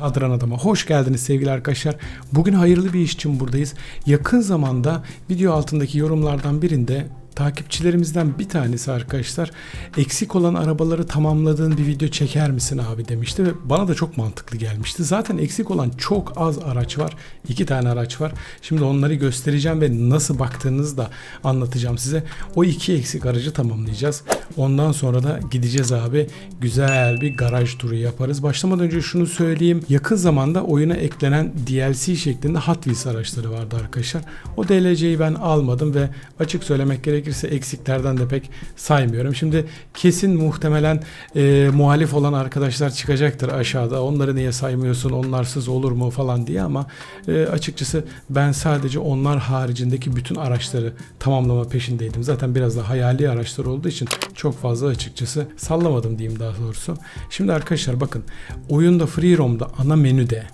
Kadran Adam'a hoş geldiniz sevgili arkadaşlar. Bugün hayırlı bir iş için buradayız. Yakın zamanda video altındaki yorumlardan birinde takipçilerimizden bir tanesi arkadaşlar eksik olan arabaları tamamladığın bir video çeker misin abi demişti ve bana da çok mantıklı gelmişti. Zaten eksik olan çok az araç var. iki tane araç var. Şimdi onları göstereceğim ve nasıl baktığınızı da anlatacağım size. O iki eksik aracı tamamlayacağız. Ondan sonra da gideceğiz abi. Güzel bir garaj turu yaparız. Başlamadan önce şunu söyleyeyim. Yakın zamanda oyuna eklenen DLC şeklinde Hot Wheels araçları vardı arkadaşlar. O DLC'yi ben almadım ve açık söylemek gerekirse eksiklerden de pek saymıyorum. Şimdi kesin muhtemelen e, muhalif olan arkadaşlar çıkacaktır aşağıda. Onları niye saymıyorsun? Onlarsız olur mu falan diye ama e, açıkçası ben sadece onlar haricindeki bütün araçları tamamlama peşindeydim. Zaten biraz da hayali araçlar olduğu için çok fazla açıkçası sallamadım diyeyim daha doğrusu. Şimdi arkadaşlar bakın oyunda Free Roam'da ana menüde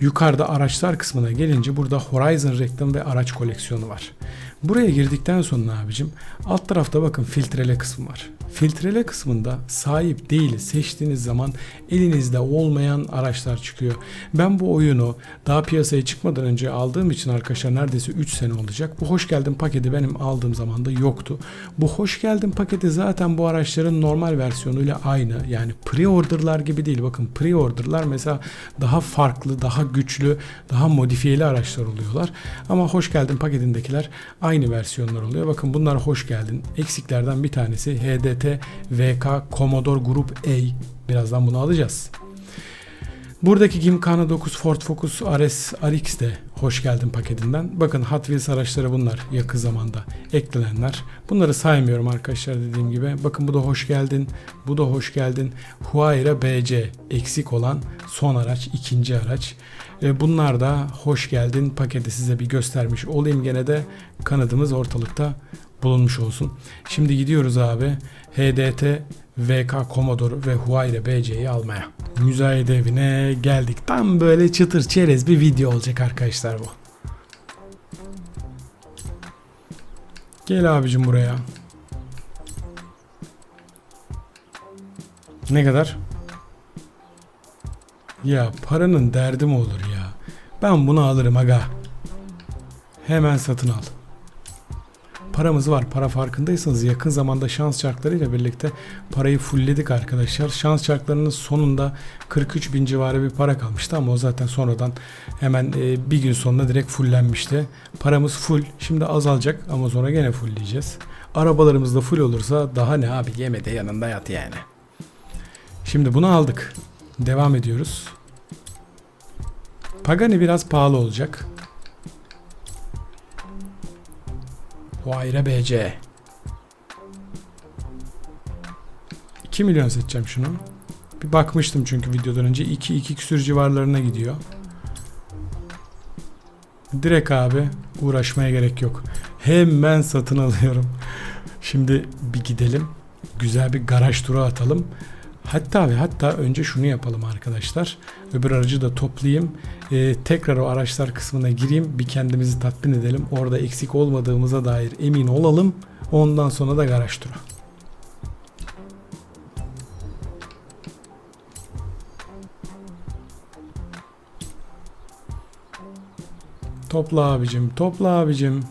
yukarıda araçlar kısmına gelince burada Horizon reklam ve araç koleksiyonu var. Buraya girdikten sonra abicim alt tarafta bakın filtrele kısmı var. Filtrele kısmında sahip değil seçtiğiniz zaman elinizde olmayan araçlar çıkıyor. Ben bu oyunu daha piyasaya çıkmadan önce aldığım için arkadaşlar neredeyse 3 sene olacak. Bu hoş geldin paketi benim aldığım zaman da yoktu. Bu hoş geldin paketi zaten bu araçların normal versiyonuyla aynı. Yani pre-order'lar gibi değil. Bakın pre-order'lar mesela daha farklı, daha güçlü, daha modifiyeli araçlar oluyorlar. Ama hoş geldin paketindekiler aynı versiyonlar oluyor. Bakın bunlar hoş geldin. Eksiklerden bir tanesi HDT VK Commodore Group A. Birazdan bunu alacağız. Buradaki Gymkhana 9 Ford Focus RS RX de hoş geldin paketinden. Bakın Hot Wheels araçları bunlar yakın zamanda eklenenler. Bunları saymıyorum arkadaşlar dediğim gibi. Bakın bu da hoş geldin. Bu da hoş geldin. Huayra BC eksik olan son araç, ikinci araç. E, Bunlar da hoş geldin paketi size bir göstermiş olayım gene de kanadımız ortalıkta bulunmuş olsun. Şimdi gidiyoruz abi HDT, VK Commodore ve Huayra BC'yi almaya. Müzayede evine geldik. Tam böyle çıtır çerez bir video olacak arkadaşlar bu. Gel abicim buraya. Ne kadar? Ya paranın derdi mi olur ya? Ben bunu alırım aga. Hemen satın al. Paramız var. Para farkındaysanız yakın zamanda şans çarklarıyla birlikte parayı fullledik arkadaşlar. Şans çarklarının sonunda 43 bin civarı bir para kalmıştı ama o zaten sonradan hemen e, bir gün sonunda direkt fullenmişti. Paramız full. Şimdi azalacak ama sonra gene fullleyeceğiz. Arabalarımız da full olursa daha ne abi yeme de yanında yat yani. Şimdi bunu aldık. Devam ediyoruz. Pagani biraz pahalı olacak. Huayra BC. 2 milyon seçeceğim şunu. Bir bakmıştım çünkü videodan önce 2 2 küsür civarlarına gidiyor. Direkt abi uğraşmaya gerek yok. Hemen satın alıyorum. Şimdi bir gidelim. Güzel bir garaj turu atalım. Hatta ve hatta önce şunu yapalım arkadaşlar. Öbür aracı da toplayayım. Ee, tekrar o araçlar kısmına gireyim. Bir kendimizi tatmin edelim. Orada eksik olmadığımıza dair emin olalım. Ondan sonra da garaj turu. Topla abicim, topla abicim.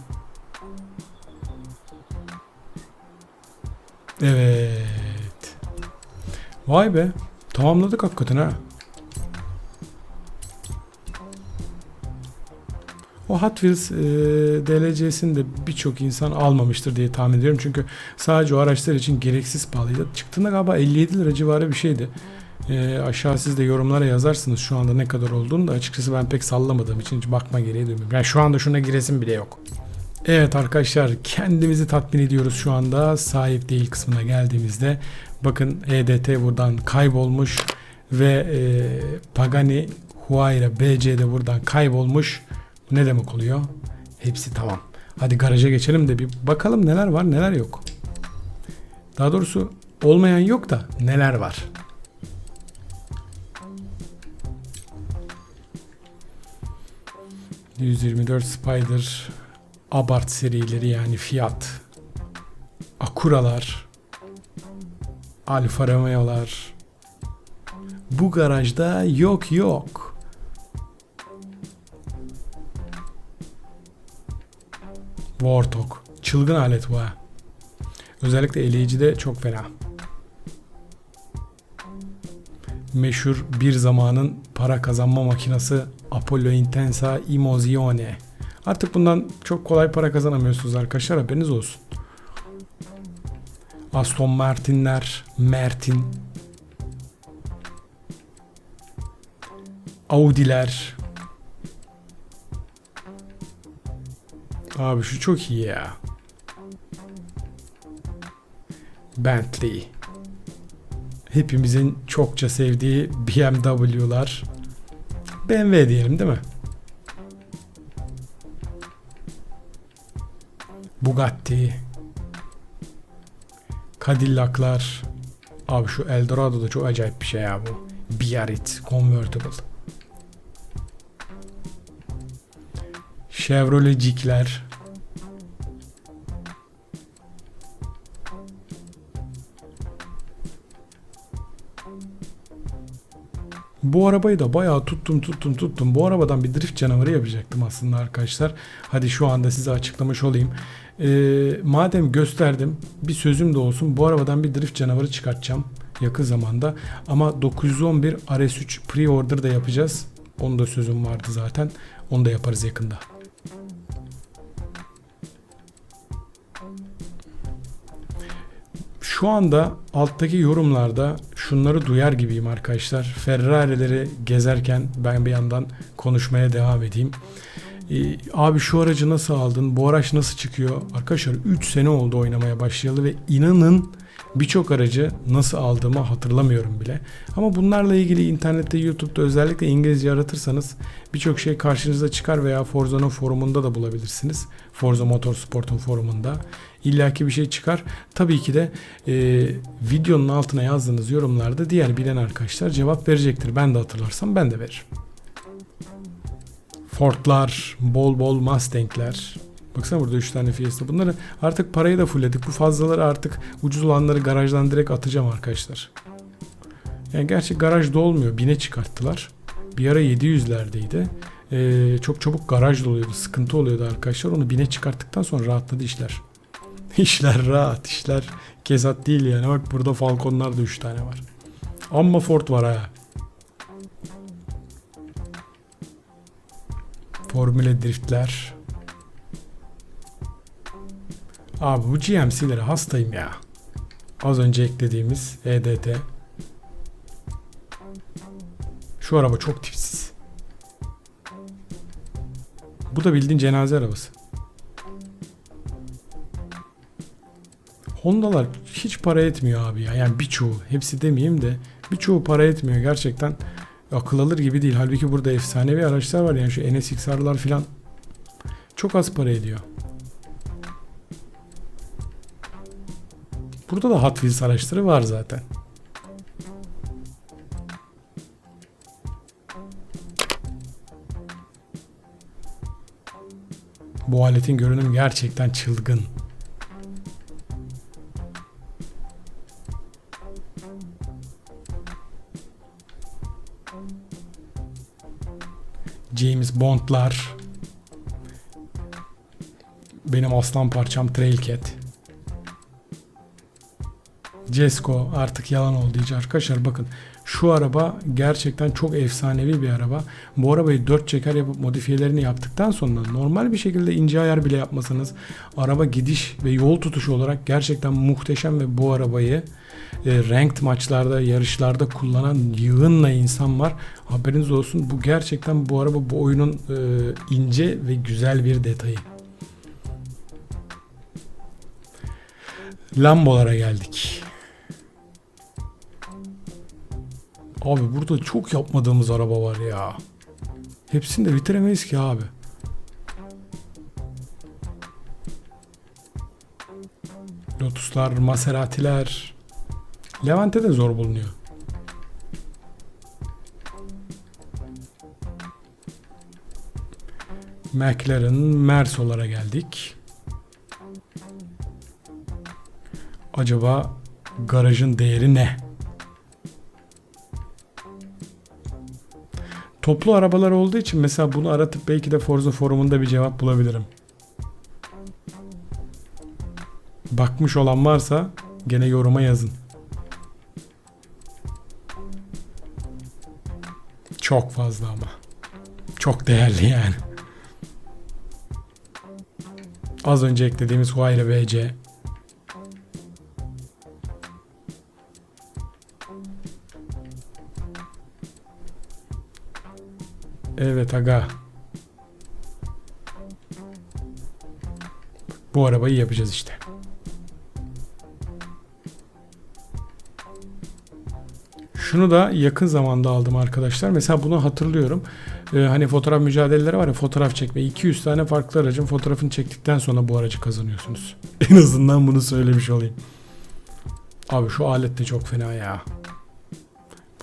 Evet. Vay be. Tamamladık hakikaten ha. O Hot Wheels e, DLC'sini de birçok insan almamıştır diye tahmin ediyorum. Çünkü sadece o araçlar için gereksiz pahalıydı. Çıktığında galiba 57 lira civarı bir şeydi. E, aşağı siz de yorumlara yazarsınız şu anda ne kadar olduğunu da açıkçası ben pek sallamadığım için hiç bakma gereği duymuyorum. Yani şu anda şuna giresim bile yok. Evet arkadaşlar kendimizi tatmin ediyoruz şu anda sahip değil kısmına geldiğimizde. Bakın EDT buradan kaybolmuş ve e, Pagani Huayra BC de buradan kaybolmuş. Ne demek oluyor? Hepsi tamam. Hadi garaja geçelim de bir bakalım neler var neler yok. Daha doğrusu olmayan yok da neler var. ...124 Spider... Abarth serileri yani Fiat... Acura'lar... Alfa Romeo'lar... Bu garajda yok yok. Warthog. Çılgın alet bu ha. Özellikle eleyicide çok fena. Meşhur bir zamanın para kazanma makinesi Apollo Intensa Emozione. Artık bundan çok kolay para kazanamıyorsunuz arkadaşlar haberiniz olsun. Aston Martin'ler, Mertin, Audi'ler. Abi şu çok iyi ya. Bentley. Hepimizin çokça sevdiği BMW'lar. BMW diyelim değil mi? Bugatti. Cadillac'lar. Abi şu Eldorado da çok acayip bir şey ya bu. Biarritz Convertible. Chevrolet Jeep'ler. Bu arabayı da bayağı tuttum tuttum tuttum. Bu arabadan bir drift canavarı yapacaktım aslında arkadaşlar. Hadi şu anda size açıklamış olayım. Ee, madem gösterdim bir sözüm de olsun. Bu arabadan bir drift canavarı çıkartacağım yakın zamanda. Ama 911 RS3 pre-order da yapacağız. Onun da sözüm vardı zaten. Onu da yaparız yakında. Şu anda alttaki yorumlarda şunları duyar gibiyim arkadaşlar. Ferrari'leri gezerken ben bir yandan konuşmaya devam edeyim. Ee, abi şu aracı nasıl aldın? Bu araç nasıl çıkıyor? Arkadaşlar 3 sene oldu oynamaya başlayalı ve inanın birçok aracı nasıl aldığımı hatırlamıyorum bile. Ama bunlarla ilgili internette, YouTube'da özellikle İngilizce aratırsanız birçok şey karşınıza çıkar veya Forza'nın forumunda da bulabilirsiniz. Forza Motorsport'un forumunda. İlla ki bir şey çıkar. Tabii ki de e, videonun altına yazdığınız yorumlarda diğer bilen arkadaşlar cevap verecektir. Ben de hatırlarsam ben de veririm. Ford'lar, bol bol Mustang'ler. Baksana burada 3 tane Fiesta. Bunları artık parayı da fullledik. Bu fazlaları artık ucuz olanları garajdan direkt atacağım arkadaşlar. Yani gerçi garaj dolmuyor. Bine çıkarttılar. Bir ara 700'lerdeydi. Ee, çok çabuk garaj doluyordu. Sıkıntı oluyordu arkadaşlar. Onu bine çıkarttıktan sonra rahatladı işler. işler rahat. işler kesat değil yani. Bak burada Falcon'lar da 3 tane var. Amma Ford var ha. Formüle driftler. Abi bu GMC'lere hastayım ya. Az önce eklediğimiz EDT. Şu araba çok tipsiz. Bu da bildiğin cenaze arabası. Honda'lar hiç para etmiyor abi ya. Yani birçoğu, hepsi demeyeyim de birçoğu para etmiyor gerçekten. Akıl alır gibi değil. Halbuki burada efsanevi araçlar var yani şu NSXR'lar filan çok az para ediyor. Burada da Hot Wheels araçları var zaten. Bu aletin görünümü gerçekten çılgın. James Bond'lar. Benim aslan parçam Trailcat. Cesko artık yalan oldu iyice arkadaşlar bakın şu araba gerçekten çok efsanevi bir araba. Bu arabayı dört çeker yapıp modifiyelerini yaptıktan sonra normal bir şekilde ince ayar bile yapmasanız araba gidiş ve yol tutuşu olarak gerçekten muhteşem ve bu arabayı ranked maçlarda, yarışlarda kullanan yığınla insan var. Haberiniz olsun bu gerçekten bu araba bu oyunun e, ince ve güzel bir detayı. Lambolara geldik. Abi burada çok yapmadığımız araba var ya. Hepsini de bitiremeyiz ki abi. Lotuslar, Maserati'ler. Levante de zor bulunuyor. McLaren, Mersolara geldik. Acaba garajın değeri ne? Toplu arabalar olduğu için mesela bunu aratıp belki de Forza forumunda bir cevap bulabilirim. Bakmış olan varsa gene yoruma yazın. Çok fazla ama. Çok değerli yani. Az önce eklediğimiz Huayra BC. Evet aga. Bu arabayı yapacağız işte. Şunu da yakın zamanda aldım arkadaşlar. Mesela bunu hatırlıyorum. Ee, hani fotoğraf mücadeleleri var ya fotoğraf çekme. 200 tane farklı aracın fotoğrafını çektikten sonra bu aracı kazanıyorsunuz. en azından bunu söylemiş olayım. Abi şu alet de çok fena ya.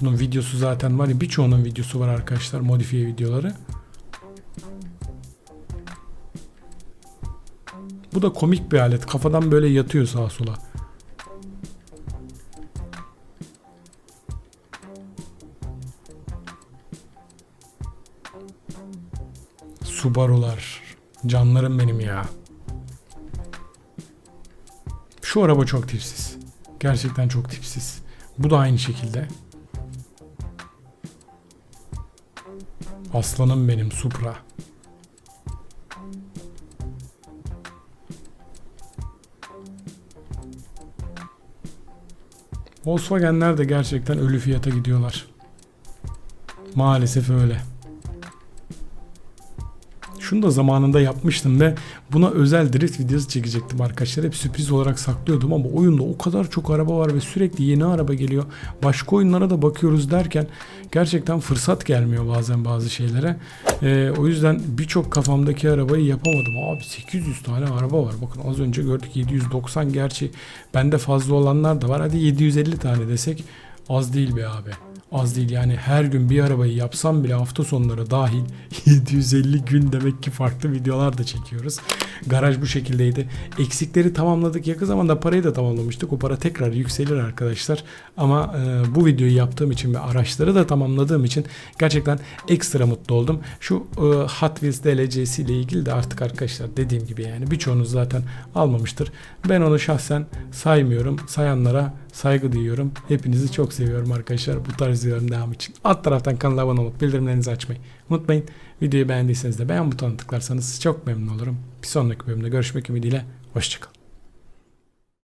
Bunun videosu zaten var ya birçoğunun videosu var arkadaşlar modifiye videoları. Bu da komik bir alet. Kafadan böyle yatıyor sağa sola. Subaru'lar. Canlarım benim ya. Şu araba çok tipsiz. Gerçekten çok tipsiz. Bu da aynı şekilde. Aslanım benim Supra. Volkswagen'ler de gerçekten ölü fiyata gidiyorlar. Maalesef öyle. Şunu da zamanında yapmıştım ve buna özel drift videosu çekecektim arkadaşlar. Hep sürpriz olarak saklıyordum ama oyunda o kadar çok araba var ve sürekli yeni araba geliyor. Başka oyunlara da bakıyoruz derken gerçekten fırsat gelmiyor bazen bazı şeylere. Ee, o yüzden birçok kafamdaki arabayı yapamadım. Abi 800 tane araba var. Bakın az önce gördük 790 gerçi bende fazla olanlar da var. Hadi 750 tane desek az değil be abi. Az değil yani her gün bir arabayı yapsam bile hafta sonları dahil 750 gün demek ki farklı videolar da çekiyoruz. Garaj bu şekildeydi. Eksikleri tamamladık. Yakın zamanda parayı da tamamlamıştık. O para tekrar yükselir arkadaşlar. Ama e, bu videoyu yaptığım için ve araçları da tamamladığım için gerçekten ekstra mutlu oldum. Şu e, Hot Wheels DLC'si ile ilgili de artık arkadaşlar dediğim gibi yani birçoğunuz zaten almamıştır. Ben onu şahsen saymıyorum. Sayanlara saygı duyuyorum. Hepinizi çok seviyorum arkadaşlar. Bu tarz videoların devamı için. Alt taraftan kanala abone olup bildirimlerinizi açmayı unutmayın. Videoyu beğendiyseniz de beğen butonuna tıklarsanız çok memnun olurum. Bir sonraki bölümde görüşmek ümidiyle. Hoşçakalın.